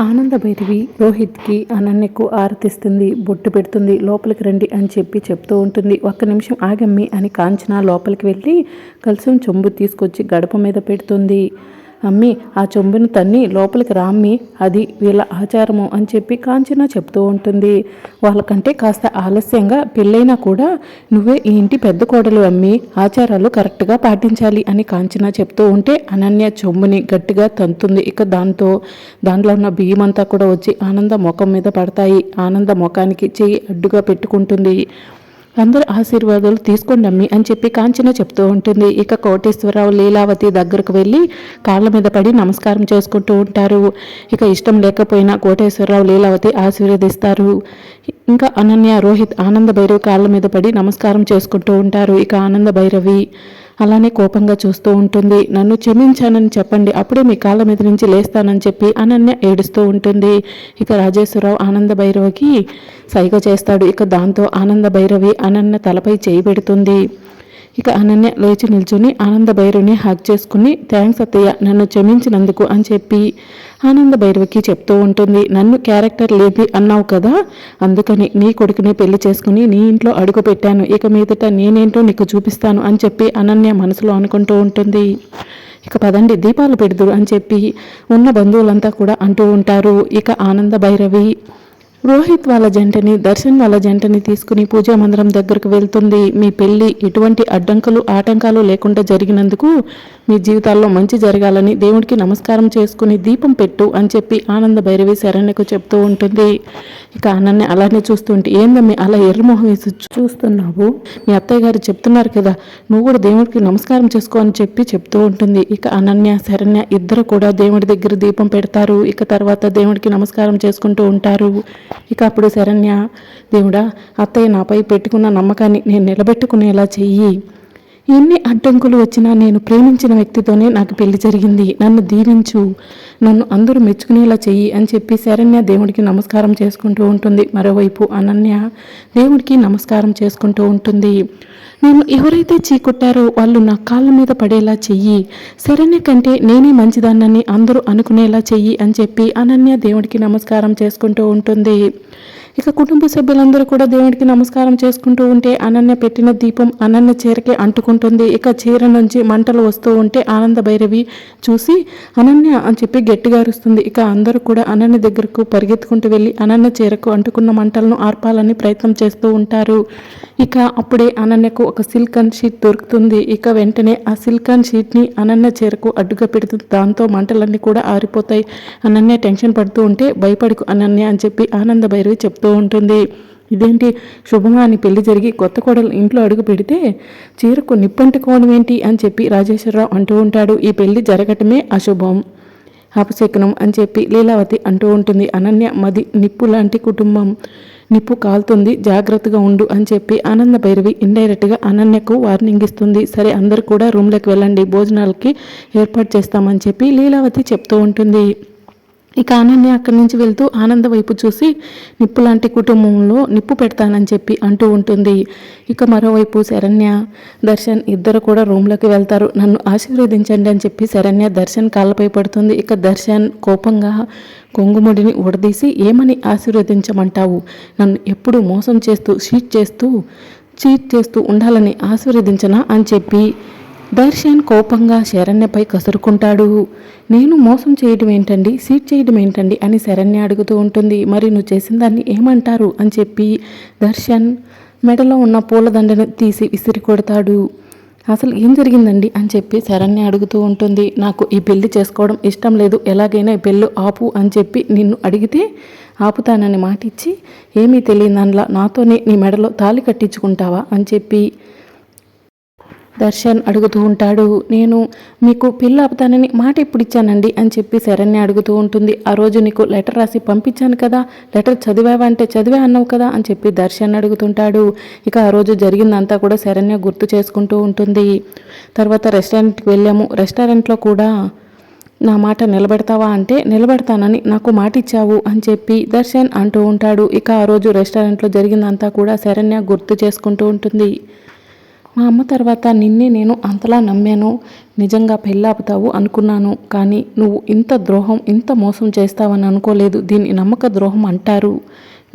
ఆనంద భైరవి రోహిత్కి అనన్యకు ఆరతిస్తుంది బొట్టు పెడుతుంది లోపలికి రండి అని చెప్పి చెప్తూ ఉంటుంది. ఒక్క నిమిషం ఆగమ్మి అని కాంచన లోపలికి వెళ్ళి కలుసం చెంబు తీసుకొచ్చి గడప మీద పెడుతుంది. అమ్మి ఆ చెంబును తన్ని లోపలికి రామ్మి అది వీళ్ళ ఆచారము అని చెప్పి కాంచన చెప్తూ ఉంటుంది. వాళ్ళకంటే కాస్త ఆలస్యంగా పెళ్ళైనా కూడా నువ్వే ఈ ఇంటి పెద్ద కోడలు అమ్మి ఆచారాలు కరెక్ట్గా పాటించాలి అని కాంచన చెప్తూ ఉంటే అనన్య చెంబుని గట్టిగా తంతుంది. ఇక దాంతో దాంట్లో ఉన్న బియ్యం అంతా కూడా వచ్చి ఆనంద ముఖం మీద పడతాయి. ఆనంద ముఖానికి చెయ్యి అడ్డుగా పెట్టుకుంటుంది. అందరి ఆశీర్వాదాలు తీసుకోండి అమ్మి అని చెప్పి కాంచన చెప్తూ ఉంటుంది. ఇక కోటేశ్వరరావు లీలావతి దగ్గరకు వెళ్ళి కాళ్ళ మీద పడి నమస్కారం చేసుకుంటూ ఉంటారు. ఇక ఇష్టం లేకపోయినా కోటేశ్వరరావు లీలావతి ఆశీర్వదిస్తారు. ఇంకా అనన్య రోహిత్ ఆనంద భైరవి కాళ్ళ మీద పడి నమస్కారం చేసుకుంటూ ఉంటారు. ఇక ఆనంద భైరవి అలానే కోపంగా చూస్తూ ఉంటుంది. నన్ను క్షమించానని చెప్పండి. అప్పుడే మీ కాళ్ళ మీద నుంచి లేస్తానని చెప్పి అనన్య ఏడుస్తూ ఉంటుంది. ఇక రాజేశ్వరరావు ఆనంద భైరవికి సైగ చేస్తాడు. ఇక దాంతో ఆనంద భైరవి అనన్య తలపై చేయి పెడుతుంది. ఇక అనన్య లేచి నిల్చుని ఆనంద భైరవిని హక్ చేసుకుని థ్యాంక్స్ అత్తయ్య నన్ను క్షమించినందుకు అని చెప్పి ఆనంద భైరవికి చెప్తూ ఉంటుంది. నన్ను క్యారెక్టర్ లేది అన్నావు కదా అందుకని నీ కొడుకుని పెళ్ళి చేసుకుని నీ ఇంట్లో అడుగు పెట్టాను. ఇక మీదట నేనేంటో నీకు చూపిస్తాను అని చెప్పి అనన్య మనసులో అనుకుంటూ ఉంటుంది. ఇక పదండి దీపాలు పెడుదురు అని చెప్పి ఉన్న బంధువులంతా కూడా అంటూ ఉంటారు. ఇక ఆనంద భైరవి రోహిత్ వాళ్ళ జంటని దర్శన్ వాళ్ళ జంటని తీసుకుని పూజా మందిరం దగ్గరకు వెళ్తుంది. మీ పెళ్ళి ఎటువంటి అడ్డంకులు ఆటంకాలు లేకుండా జరిగినందుకు మీ జీవితాల్లో మంచి జరగాలని దేవుడికి నమస్కారం చేసుకుని దీపం పెట్టు అని చెప్పి ఆనంద భైరవి శరణ్యకు చెప్తూ ఉంటుంది. ఇక అనన్య అలానే చూస్తుంటే ఏందమ్మి అలా ఎర్రమోహం వేసి చూస్తున్నావు? మీ అత్తయ్య గారు చెప్తున్నారు కదా నువ్వు కూడా దేవుడికి నమస్కారం చేసుకో అని చెప్పి చెప్తూ ఉంటుంది. ఇక అనన్య శరణ్య ఇద్దరు కూడా దేవుడి దగ్గర దీపం పెడతారు. ఇక తర్వాత దేవుడికి నమస్కారం చేసుకుంటూ ఉంటారు. ఇక అప్పుడు శరణ్య దేవుడా అత్తయ్య నాపై పెట్టుకున్న నమ్మకాన్ని నేను నిలబెట్టుకునేలా చెయ్యి. ఎన్ని అడ్డంకులు వచ్చినా నేను ప్రేమించిన వ్యక్తితోనే నాకు పెళ్ళి జరిగింది. నన్ను దీవించు. నన్ను అందరూ మెచ్చుకునేలా చెయ్యి అని చెప్పి శరణ్య దేవుడికి నమస్కారం చేసుకుంటూ ఉంటుంది. మరోవైపు అనన్య దేవుడికి నమస్కారం చేసుకుంటూ ఉంటుంది. నేను ఎవరైతే చీకొట్టారో వాళ్ళు నా కాళ్ళ మీద పడేలా చెయ్యి. శరణ్య కంటే నేనే మంచిదాన్నని అందరూ అనుకునేలా చెయ్యి అని చెప్పి అనన్య దేవుడికి నమస్కారం చేసుకుంటూ ఉంటుంది. ఇక కుటుంబ సభ్యులందరూ కూడా దేవుడికి నమస్కారం చేసుకుంటూ ఉంటే అనన్య పెట్టిన దీపం అనన్య చీరకే అంటుకుంటుంది. ఇక చీర నుంచి మంటలు వస్తూ ఉంటే ఆనంద భైరవి చూసి అనన్య అని చెప్పి గట్టిగా అరుస్తుంది. ఇక అందరూ కూడా అనన్య దగ్గరకు పరిగెత్తుకుంటూ వెళ్ళి అనన్య చీరకు అంటుకున్న మంటలను ఆర్పాలని ప్రయత్నం చేస్తూ ఉంటారు. ఇక అప్పుడే అనన్యకు ఒక సిల్కన్ షీట్ దొరుకుతుంది. ఇక వెంటనే ఆ సిల్కన్ షీట్ని అనన్య చీరకు అడ్డుగా పెడుతుంది దాంతో మంటలన్నీ కూడా ఆరిపోతాయి. అనన్య టెన్షన్ పడుతూ ఉంటే భయపడుకు అనన్య అని చెప్పి ఆనంద భైరవి చెప్తుంది. చెప్తూ ఉంటుంది. ఇదేంటి? శుభమాని అని పెళ్ళి జరిగి కొత్త కోడలు ఇంట్లో అడుగు పెడితే చీరకు నిప్పంటుకోవడం ఏంటి అని చెప్పి రాజేశ్వరరావు అంటూ ఉంటాడు. ఈ పెళ్ళి జరగటమే అశుభం. అపశకునం అని చెప్పి లీలావతి అంటూ ఉంటుంది. అనన్య మది నిప్పు లాంటి కుటుంబం. నిప్పు కాలుతుంది జాగ్రత్తగా ఉండు అని చెప్పి ఆనంద భైరవి ఇండైరెక్ట్గా అనన్యకు వార్నింగ్ ఇస్తుంది. సరే అందరు కూడా రూమ్లోకి వెళ్ళండి. భోజనాలకి ఏర్పాటు చేస్తామని చెప్పి లీలావతి చెప్తూ ఉంటుంది. ఇక అనన్య అక్కడి నుంచి వెళ్తూ ఆనంద వైపు చూసి నిప్పు లాంటి కుటుంబంలో నిప్పు పెడతానని చెప్పి అంటూ ఉంటుంది. ఇక మరోవైపు శరణ్య దర్శన్ ఇద్దరు కూడా రూమ్లోకి వెళ్తారు. నన్ను ఆశీర్వదించండి అని చెప్పి శరణ్య దర్శన్ కాళ్ళపై పడుతుంది. ఇక దర్శన్ కోపంగా కొంగుముడిని ఉడదీసి ఏమని ఆశీర్వదించమంటావు? నన్ను ఎప్పుడు మోసం చేస్తూ షీట్ చేస్తూ చీట్ చేస్తూ ఉండాలని ఆశీర్వదించనా? అని చెప్పి దర్శన్ కోపంగా శరణ్యపై కసురుకుంటాడు. నేను మోసం చేయడం ఏంటండి సీట్ చేయడం ఏంటండి అని శరణ్య అడుగుతూ ఉంటుంది. మరి నువ్వు చేసిన దాన్ని ఏమంటారు? అని చెప్పి దర్శన్ మెడలో ఉన్న పూలదండను తీసి విసిరి కొడతాడు. అసలు ఏం జరిగిందండి? అని చెప్పి శరణ్య అడుగుతూ ఉంటుంది. నాకు ఈ పెళ్ళి చేసుకోవడం ఇష్టం లేదు. ఎలాగైనా ఈ పెళ్ళి ఆపు అని చెప్పి నిన్ను అడిగితే ఆపుతానని మాట ఇచ్చి ఏమీ తెలియని దానిలా నాతోనే నీ మెడలో తాలి కట్టించుకుంటావా? అని చెప్పి దర్శన్ అడుగుతూ ఉంటాడు నేను మీకు పిల్ల అవుతానని మాట ఇప్పుడు ఇచ్చానండి? అని చెప్పి శరణ్య అడుగుతూ ఉంటుంది. ఆ రోజు నీకు లెటర్ రాసి పంపించాను కదా లెటర్ చదివావా అంటే చదివా అన్నావు కదా? అని చెప్పి దర్శన్ అడుగుతుంటాడు. ఇక ఆ రోజు జరిగిందంతా కూడా శరణ్య గుర్తు చేసుకుంటూ ఉంటుంది. తర్వాత రెస్టారెంట్కి వెళ్ళాము. రెస్టారెంట్లో కూడా నా మాట నిలబెడతావా అంటే నిలబెడతానని నాకు మాట ఇచ్చావు అని చెప్పి దర్శన్ అంటూ ఉంటాడు. ఇక ఆ రోజు రెస్టారెంట్లో జరిగిందంతా కూడా శరణ్య గుర్తు చేసుకుంటూ ఉంటుంది. మా అమ్మ తర్వాత నిన్నే నేను అంతలా నమ్మాను. నిజంగా పెళ్ళాపుతావు అనుకున్నాను. కానీ నువ్వు ఇంత ద్రోహం ఇంత మోసం చేస్తావని అనుకోలేదు. దీన్ని నమ్మక ద్రోహం అంటారు.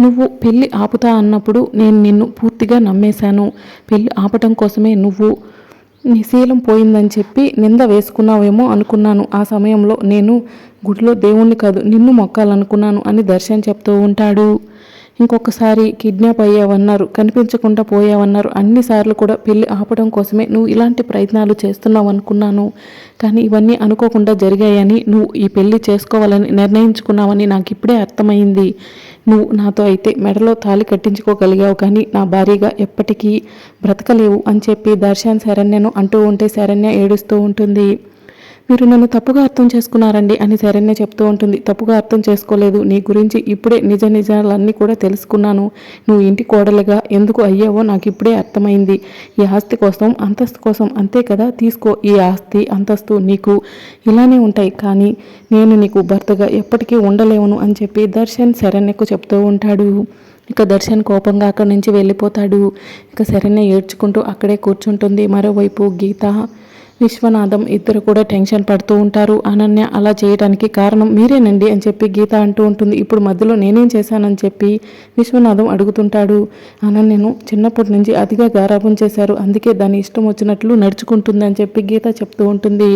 నువ్వు పెళ్ళి ఆపుతా అన్నప్పుడు నేను నిన్ను పూర్తిగా నమ్మేశాను. పెళ్ళి ఆపటం కోసమే నువ్వు నీ శీలం పోయిందని చెప్పి నింద వేసుకున్నావేమో అనుకున్నాను. ఆ సమయంలో నేను గుడిలో దేవుణ్ణి కాదు నిన్ను మొక్కాలనుకున్నాను అని దర్శన్ చెప్తూ ఉంటాడు. ఇంకొకసారి కిడ్నాప్ అయ్యావన్నారు కనిపించకుండా పోయావన్నారు. అన్నిసార్లు కూడా పెళ్ళి ఆపడం కోసమే నువ్వు ఇలాంటి ప్రయత్నాలు చేస్తున్నావు అనుకున్నాను. కానీ ఇవన్నీ అనుకోకుండా జరిగాయని నువ్వు ఈ పెళ్ళి చేసుకోవాలని నిర్ణయించుకున్నావని నాకు ఇప్పుడే అర్థమైంది. నువ్వు నాతో అయితే మెడలో తాలి కట్టించుకోగలిగావు కానీ నా భార్యగా ఎప్పటికీ బ్రతకలేవు అని చెప్పి దర్శన్ శరణ్యను అంటూ ఉంటే శరణ్య ఏడుస్తూ ఉంటుంది. మీరు నన్ను తప్పుగా అర్థం చేసుకున్నారండి అని శరణ్య చెప్తూ ఉంటుంది. తప్పుగా అర్థం చేసుకోలేదు. నీ గురించి ఇప్పుడే నిజ నిజాలన్నీ కూడా తెలుసుకున్నాను. నువ్వు ఇంటి కోడలుగా ఎందుకు అయ్యావో నాకు ఇప్పుడే అర్థమైంది. ఈ ఆస్తి కోసం అంతస్తు కోసం అంతే కదా? తీసుకో ఈ ఆస్తి అంతస్తు నీకు ఇలానే ఉంటాయి. కానీ నేను నీకు భర్తగా ఎప్పటికీ ఉండలేవను అని చెప్పి దర్శన్ శరణ్యకు చెప్తూ ఉంటాడు. ఇక దర్శన్ కోపంగా అక్కడి నుంచి వెళ్ళిపోతాడు. ఇక శరణ్య ఏడ్చుకుంటూ అక్కడే కూర్చుంటుంది. మరోవైపు గీత విశ్వనాథం ఇద్దరు కూడా టెన్షన్ పడుతూ ఉంటారు. అనన్య అలా చేయడానికి కారణం మీరేనండి అని చెప్పి గీత అంటూ ఉంటుంది. ఇప్పుడు మధ్యలో నేనేం చేశానని చెప్పి విశ్వనాథం అడుగుతుంటాడు. అనన్యను చిన్నప్పటి నుంచి అతిగా గారాపం చేశారు. అందుకే దాని ఇష్టం వచ్చినట్లు నడుచుకుంటుంది అని చెప్పి గీత చెప్తూ ఉంటుంది.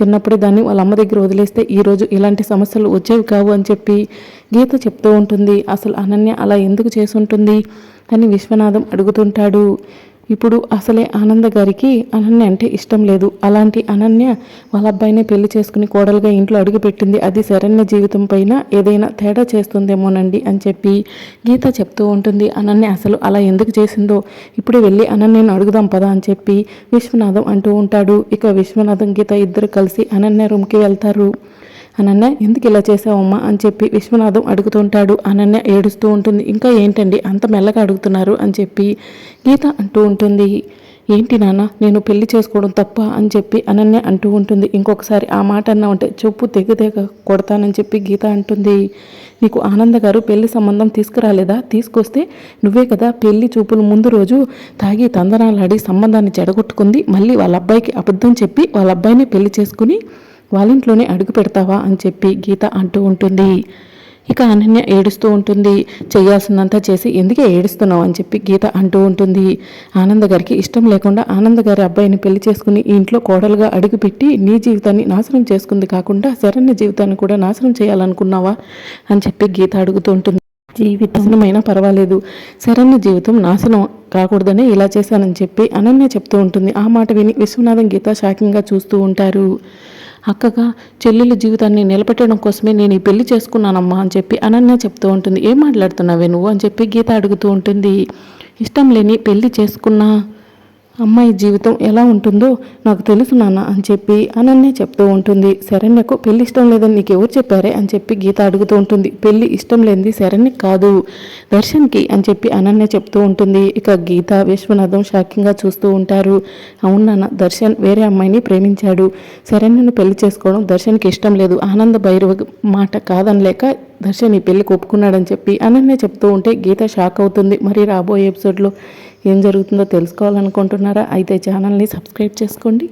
చిన్నప్పుడే దాన్ని వాళ్ళ అమ్మ దగ్గర వదిలేస్తే ఈరోజు ఇలాంటి సమస్యలు వచ్చేవి కావు అని చెప్పి గీత చెప్తూ ఉంటుంది. అసలు అనన్య అలా ఎందుకు చేసుంటుంది అని విశ్వనాథం అడుగుతుంటాడు. ఇప్పుడు అసలే ఆనంద గారికి అనన్య అంటే ఇష్టం లేదు. అలాంటి అనన్య వాళ్ళ అబ్బాయినే పెళ్ళి చేసుకుని కోడలుగా ఇంట్లో అడుగుపెట్టింది అది శరణ్య జీవితం పైన ఏదైనా తేడా చేస్తుందేమోనండి అని చెప్పి గీత చెప్తూ ఉంటుంది. అనన్య అసలు అలా ఎందుకు చేసిందో? ఇప్పుడు వెళ్ళి అనన్యను అడుగుదాం పదా అని చెప్పి విశ్వనాథం అంటూ ఉంటాడు. ఇక విశ్వనాథం గీత ఇద్దరు కలిసి అనన్య రూమ్కి వెళ్తారు. అనన్య ఎందుకు ఇలా చేసావమ్మా అని చెప్పి విశ్వనాథం అడుగుతుంటాడు. అనన్య ఏడుస్తూ ఉంటుంది ఇంకా ఏంటండి? అంత మెల్లగా అడుగుతున్నారు అని చెప్పి గీత అంటూ ఉంటుంది. ఏంటి నాన్న? నేను పెళ్ళి చేసుకోవడం తప్ప అని చెప్పి అనన్య అంటూ ఉంటుంది. ఇంకొకసారి ఆ మాట అన్నా ఉంటే చెప్పు తెగ తెగ కొడతానని చెప్పి గీత అంటుంది. నీకు ఆనంద గారు పెళ్ళి సంబంధం తీసుకురాలేదా? తీసుకొస్తే నువ్వే కదా పెళ్ళి చూపులు ముందు రోజు తాగి తందనాలాడి సంబంధాన్ని చెడగొట్టుకుంది. మళ్ళీ వాళ్ళ అబ్బాయికి అబద్ధం చెప్పి వాళ్ళ అబ్బాయిని పెళ్ళి చేసుకుని వాళ్ళింట్లోనే అడుగు పెడతావా అని చెప్పి గీత అంటూ ఉంటుంది. ఇక అనన్య ఏడుస్తూ ఉంటుంది. చేయాల్సిందంతా చేసి ఎందుకే ఏడుస్తున్నావు అని చెప్పి గీత అంటూ ఉంటుంది. ఆనంద గారికి ఇష్టం లేకుండా ఆనంద గారి అబ్బాయిని పెళ్ళి చేసుకుని ఇంట్లో కోడలుగా అడుగుపెట్టి నీ జీవితాన్ని నాశనం చేసుకుంది కాకుండా శరణ్య జీవితాన్ని కూడా నాశనం చేయాలనుకున్నావా అని చెప్పి గీత అడుగుతూ ఉంటుంది. జీవితమైనా పర్వాలేదు. శరణ్య జీవితం నాశనం కాకూడదని ఇలా చేశానని చెప్పి అనన్య చెప్తూ ఉంటుంది. ఆ మాట విని విశ్వనాథం గీత షాకింగ్గా చూస్తూ ఉంటారు. అక్కగా చెల్లెల జీవితాన్ని నిలబెట్టడం కోసమే నేను ఈ పెళ్ళి చేసుకున్నానమ్మా అని చెప్పి అనన్య చెప్తూ ఉంటుంది. ఏం మాట్లాడుతున్నావే నువ్వు? అని చెప్పి గీత అడుగుతూ ఉంటుంది. ఇష్టం లేని పెళ్ళి చేసుకున్నా అమ్మాయి జీవితం ఎలా ఉంటుందో నాకు తెలుసు నాన్న అని చెప్పి అనన్య చెప్తూ ఉంటుంది. శరణ్యకు పెళ్ళి ఇష్టం లేదని నీకు ఎవరు చెప్పారే అని చెప్పి గీత అడుగుతూ ఉంటుంది. పెళ్ళి ఇష్టం లేనిది శరణ్య కాదు. దర్శన్కి అని చెప్పి అనన్య చెప్తూ ఉంటుంది. ఇక గీత విశ్వనాథం షాకింగ్గా చూస్తూ ఉంటారు. అవును నాన్న దర్శన్ వేరే అమ్మాయిని ప్రేమించాడు. శరణ్యను పెళ్ళి చేసుకోవడం దర్శన్కి ఇష్టం లేదు. ఆనంద భైరవ మాట కాదనలేక దర్శన్ ఈ పెళ్ళికి ఒప్పుకున్నాడని చెప్పి అనన్య చెప్తూ ఉంటే గీత షాక్ అవుతుంది. మరి రాబోయే ఎపిసోడ్లో ఏం జరుగుతుందో తెలుసుకోవాలనుకుంటున్నారా అయితే ఛానల్ని సబ్స్క్రైబ్ చేసుకోండి.